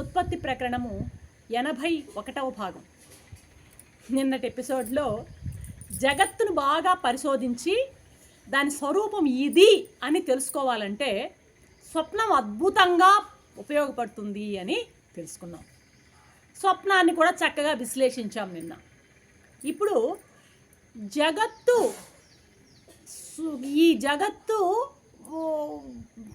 ఉత్పత్తి ప్రకరణము ఎనభై ఒకటవ భాగం. నిన్నటి ఎపిసోడ్లో జగత్తును బాగా పరిశోధించి దాని స్వరూపం ఇది అని తెలుసుకోవాలంటే స్వప్నం అద్భుతంగా ఉపయోగపడుతుంది అని తెలుసుకున్నాం. స్వప్నాన్ని కూడా చక్కగా విశ్లేషించాం నిన్న. ఇప్పుడు జగత్తు ఈ జగత్తు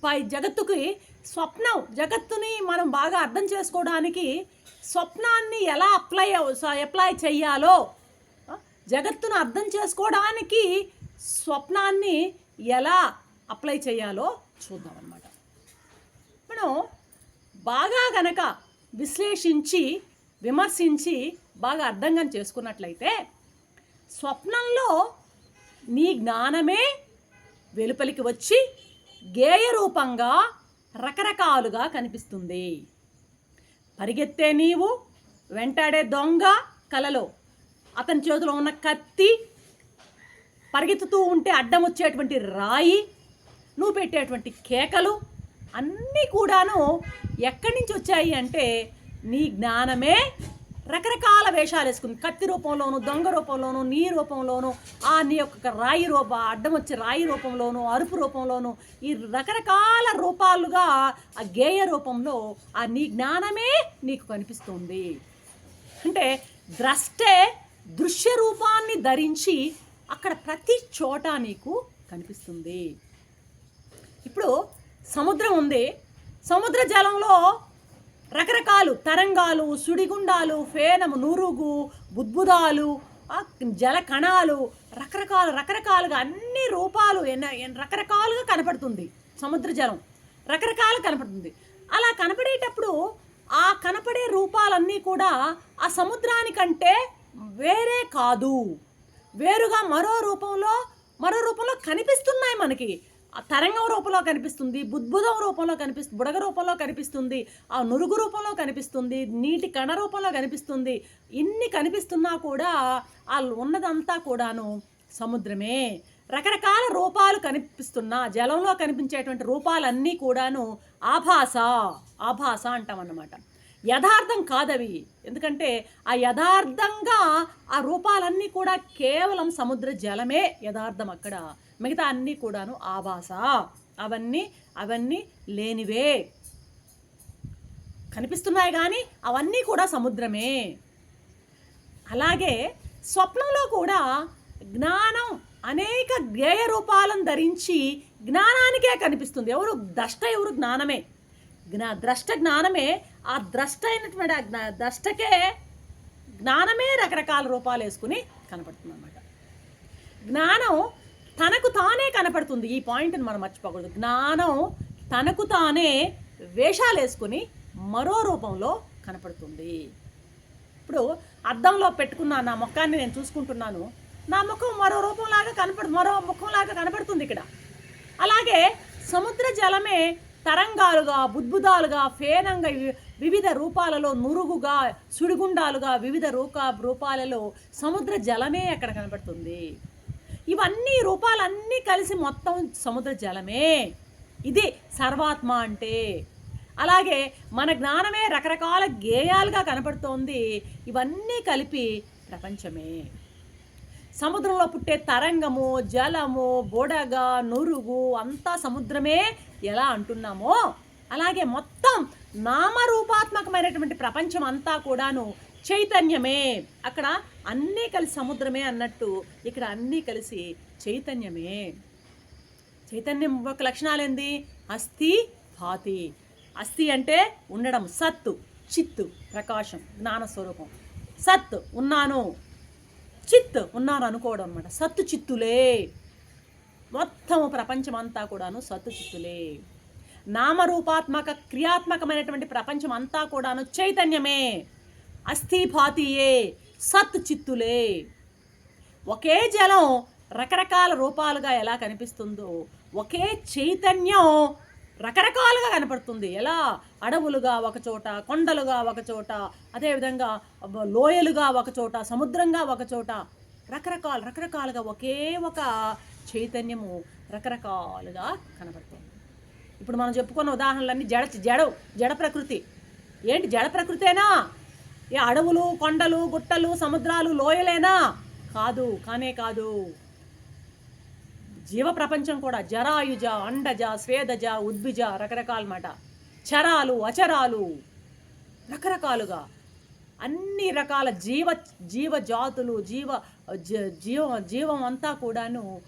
పై జగత్తుకి స్వప్నం జగత్తుని మనం బాగా అర్థం చేసుకోవడానికి స్వప్నాన్ని ఎలా అప్లై అప్లై చేయాలో జగత్తును అర్థం చేసుకోవడానికి స్వప్నాన్ని ఎలా అప్లై చేయాలో చూద్దాం అన్నమాట. మనం బాగా గనక విశ్లేషించి విమర్శించి బాగా అర్థంగా చేసుకున్నట్లయితే స్వప్నంలో నీ జ్ఞానమే వెలుపలికి వచ్చి గేయ రూపంగా రకరకాలుగా కనిపిస్తుంది. పరిగెత్తే నీవు వెంటాడే దొంగ కలలో అతని చేతిలో ఉన్న కత్తి పరిగెత్తుతూ ఉంటే అడ్డం వచ్చేటువంటి రాయి నువ్వు పెట్టేటువంటి కేకలు అన్నీ కూడాను ఎక్కడి నుంచి వచ్చాయి అంటే నీ జ్ఞానమే రకరకాల వేషాలు వేసుకుంది. కత్తి రూపంలోను దొంగ రూపంలోను నీ రూపంలోను ఆ నీ యొక్క రాయి రూప అడ్డం వచ్చే రాయి రూపంలోను అరుపు రూపంలోను ఈ రకరకాల రూపాలుగా ఆ గేయ రూపంలో ఆ నీ జ్ఞానమే నీకు కనిపిస్తుంది. అంటే ద్రష్టే దృశ్య రూపాన్ని ధరించి అక్కడ ప్రతి చోట నీకు కనిపిస్తుంది. ఇప్పుడు సముద్రం ఉంది. సముద్ర జలంలో రకరకాలు తరంగాలు సుడిగుండాలు ఫేనము నురుగు బుద్బుదాలు ఆ జల కణాలు రకరకాల రకరకాలుగా అన్ని రూపాలు రకరకాలుగా కనపడుతుంది సముద్ర జలం. రకరకాలు కనపడుతుంది. అలా కనపడేటప్పుడు ఆ కనపడే రూపాలన్నీ కూడా ఆ సముద్రానికంటే వేరే కాదు. వేరుగా మరో రూపంలో మరో రూపంలో కనిపిస్తున్నాయి మనకి. తరంగం రూపంలో కనిపిస్తుంది బుద్భుదం రూపంలో కనిపిస్తుంది బుడగ రూపంలో కనిపిస్తుంది ఆ నురుగు రూపంలో కనిపిస్తుంది నీటి కణ రూపంలో కనిపిస్తుంది. ఇన్ని కనిపిస్తున్నా కూడా వాళ్ళు ఉన్నదంతా కూడాను సముద్రమే. రకరకాల రూపాలు కనిపిస్తున్న జలంలో కనిపించేటువంటి రూపాలన్నీ కూడాను ఆభాస ఆభాస అంటాం అన్నమాట యథార్థం కాదవి. ఎందుకంటే ఆ యథార్థంగా ఆ రూపాలన్నీ కూడా కేవలం సముద్ర జలమే యథార్థం అక్కడ. మిగతా అన్నీ కూడాను ఆభాస అవన్నీ అవన్నీ లేనివే. కనిపిస్తున్నాయి కానీ అవన్నీ కూడా సముద్రమే. అలాగే స్వప్నంలో కూడా జ్ఞానం అనేక జ్ఞేయ రూపాలను ధరించి జ్ఞానానికే కనిపిస్తుంది. ఎవరు ద్రష్ట ఎవరు జ్ఞానమే. జ్ఞా ద్రష్ట జ్ఞానమే ఆ ద్రష్ట అయినటువంటి ఆ జ్ఞా ద్రష్టకే జ్ఞానమే రకరకాల రూపాలు వేసుకుని కనపడుతుంది అన్నమాట జ్ఞానం తనకు తానే కనపడుతుంది. ఈ పాయింట్ని మనం మర్చిపోకూడదు. జ్ఞానం తనకు తానే వేషాలు వేసుకుని మరో రూపంలో కనపడుతుంది. ఇప్పుడు అద్దంలో పెట్టుకున్న నా ముఖాన్ని నేను చూసుకుంటున్నాను. నా ముఖం మరో రూపంలాగా కనపడు మరో ముఖంలాగా కనపడుతుంది ఇక్కడ. అలాగే సముద్ర జలమే తరంగాలుగా బుద్భుదాలుగా ఫేనంగా వివిధ రూపాలలో నురుగుగా సుడిగుండాలుగా వివిధ రూప రూపాలలో సముద్ర జలమే అక్కడ కనబడుతుంది. ఇవన్నీ రూపాలన్నీ కలిసి మొత్తం సముద్ర జలమే. ఇది సర్వాత్మ అంటే. అలాగే మన జ్ఞానమే రకరకాల గేయాలుగా కనపడుతోంది ఇవన్నీ కలిపి ప్రపంచమే. సముద్రంలో పుట్టే తరంగము జలము బుడగ నురుగు అంతా సముద్రమే ఎలా అంటున్నామో అలాగే మొత్తం నామరూపాత్మకమైనటువంటి ప్రపంచం అంతా కూడాను చైతన్యమే. అక్కడ అన్నీ కలిసి సముద్రమే అన్నట్టు ఇక్కడ అన్నీ కలిసి చైతన్యమే. చైతన్యం ఒక లక్షణాలు ఏంది అస్థి భాతి. అస్థి అంటే ఉండడం సత్తు చిత్తు ప్రకాశం జ్ఞాన స్వరూపం సత్ ఉన్నాను. చిత్ ఉన్నాను అనుకోవడం అనమాట సత్తు చిత్తులే. మొత్తం ప్రపంచమంతా కూడాను సత్తు చిత్తులే. నామరూపాత్మక క్రియాత్మకమైనటువంటి ప్రపంచం అంతా కూడాను చైతన్యమే. అస్థిభాతియే సత్ చిత్తులే. ఒకే జలం రకరకాల రూపాలుగా ఎలా కనిపిస్తుందో ఒకే చైతన్యం రకరకాలుగా కనపడుతుంది. ఎలా? అడవులుగా ఒకచోట కొండలుగా ఒకచోట అదేవిధంగా లోయలుగా ఒకచోట సముద్రంగా ఒకచోట రకరకాల రకరకాలుగా ఒకే ఒక చైతన్యము రకరకాలుగా కనబడుతుంది ఇప్పుడు మనం చెప్పుకున్న ఉదాహరణలన్నీ జడ జడ జడ ప్రకృతి. ఏంటి జడ ప్రకృతేనా? ఏ అడవులు కొండలు గుట్టలు సముద్రాలు లోయలేనా? కాదు కానే కాదు. జీవ ప్రపంచం కూడా జరాయుజ అండజ స్వేదజ ఉద్భిజ రకరకాల మాట. చరాలు అచరాలు రకరకాలుగా. అన్ని రకాల జీవ జీవ జాతులు జీవ జ- జీవ జీవం అంతా కూడాను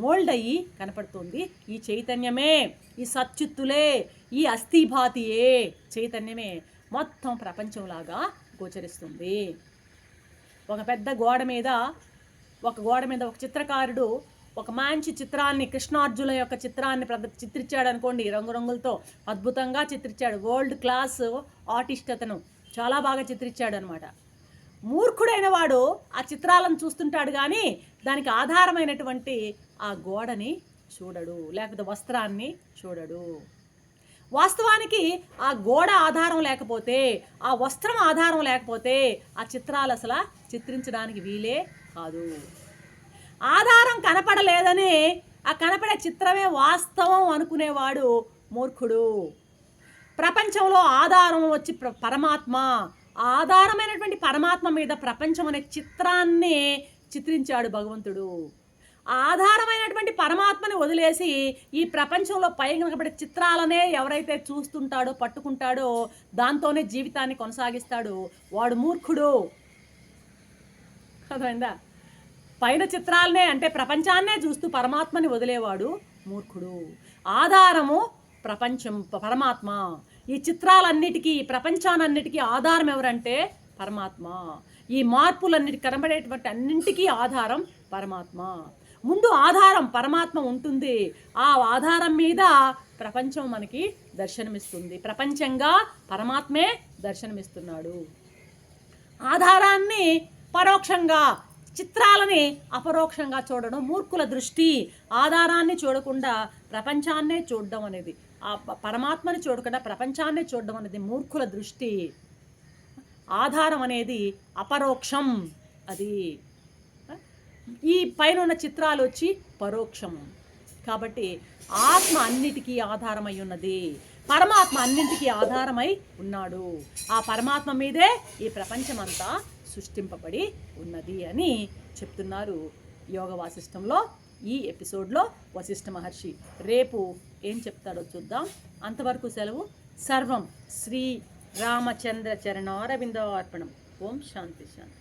మోల్డ్ అయ్యి కనపడుతుంది. ఈ చైతన్యమే ఈ సత్యుత్తులే ఈ అస్థిభాతియే చైతన్యమే మొత్తం ప్రపంచంలాగా గోచరిస్తుంది. ఒక పెద్ద గోడ మీద ఒక గోడ మీద ఒక చిత్రకారుడు ఒక మంచి చిత్రాన్ని కృష్ణార్జున యొక్క చిత్రాన్ని ప్రద చిత్రించాడు అనుకోండి రంగురంగులతో అద్భుతంగా చిత్రించాడు. వరల్డ్ క్లాస్ ఆర్టిస్ట్ అతను చాలా బాగా చిత్రించాడు అనమాట మూర్ఖుడైన వాడు ఆ చిత్రాలను చూస్తుంటాడు కానీ దానికి ఆధారమైనటువంటి ఆ గోడని చూడడు లేకపోతే వస్త్రాన్ని చూడడు. వాస్తవానికి ఆ గోడ ఆధారం లేకపోతే ఆ వస్త్రం ఆధారం లేకపోతే ఆ చిత్రాలు అసలు చిత్రించడానికి వీలే కాదు. ఆధారం కనపడలేదని ఆ కనపడే చిత్రమే వాస్తవం అనుకునేవాడు మూర్ఖుడు. ప్రపంచంలో ఆధారం వచ్చి పరమాత్మ. ఆ ఆధారమైనటువంటి పరమాత్మ మీద ప్రపంచం అనే చిత్రాన్ని చిత్రించాడు భగవంతుడు. ఆధారమైనటువంటి పరమాత్మని వదిలేసి ఈ ప్రపంచంలో పైన కనబడే చిత్రాలనే ఎవరైతే చూస్తుంటాడో పట్టుకుంటాడో దాంతోనే జీవితాన్ని కొనసాగిస్తాడు వాడు మూర్ఖుడు. అర్థమైందా? పైన చిత్రాలనే అంటే ప్రపంచాన్నే చూస్తూ పరమాత్మని వదిలేవాడు మూర్ఖుడు. ఆధారము ప్రపంచం పరమాత్మ. ఈ చిత్రాలన్నిటికీ ఈ ప్రపంచాన్నిటికీ ఆధారం ఎవరంటే పరమాత్మ. ఈ మార్పులన్నిటి కనబడేటువంటి అన్నింటికీ ఆధారం పరమాత్మ. ముందు ఆధారం పరమాత్మ ఉంటుంది. ఆ ఆధారం మీద ప్రపంచం మనకి దర్శనమిస్తుంది. ప్రపంచంగా పరమాత్మే దర్శనమిస్తున్నాడు. ఆధారాన్ని పరోక్షంగా చిత్రాలని అపరోక్షంగా చూడడం మూర్ఖుల దృష్టి ఆధారాన్ని చూడకుండా ప్రపంచాన్నే చూడడం అనేది ఆ పరమాత్మని చూడకుండా ప్రపంచాన్నే చూడడం అనేది మూర్ఖుల దృష్టి. ఆధారం అనేది అపరోక్షం అది. ఈ పైన ఉన్న చిత్రాలు వచ్చి పరోక్షం కాబట్టి ఆత్మ అన్నిటికీ ఆధారమై ఉన్నది. పరమాత్మ అన్నింటికీ ఆధారమై ఉన్నాడు. ఆ పరమాత్మ మీదే ఈ ప్రపంచమంతా సృష్టింపబడి ఉన్నది అని చెప్తున్నారు యోగ వాసిష్టంలో ఈ ఎపిసోడ్లో వశిష్ఠ మహర్షి. రేపు ఏం చెప్తాడో చూద్దాం. అంతవరకు సెలవు. సర్వం శ్రీ రామచంద్ర చరణారవిందో అర్పణం ఓం శాంతి శాంతి.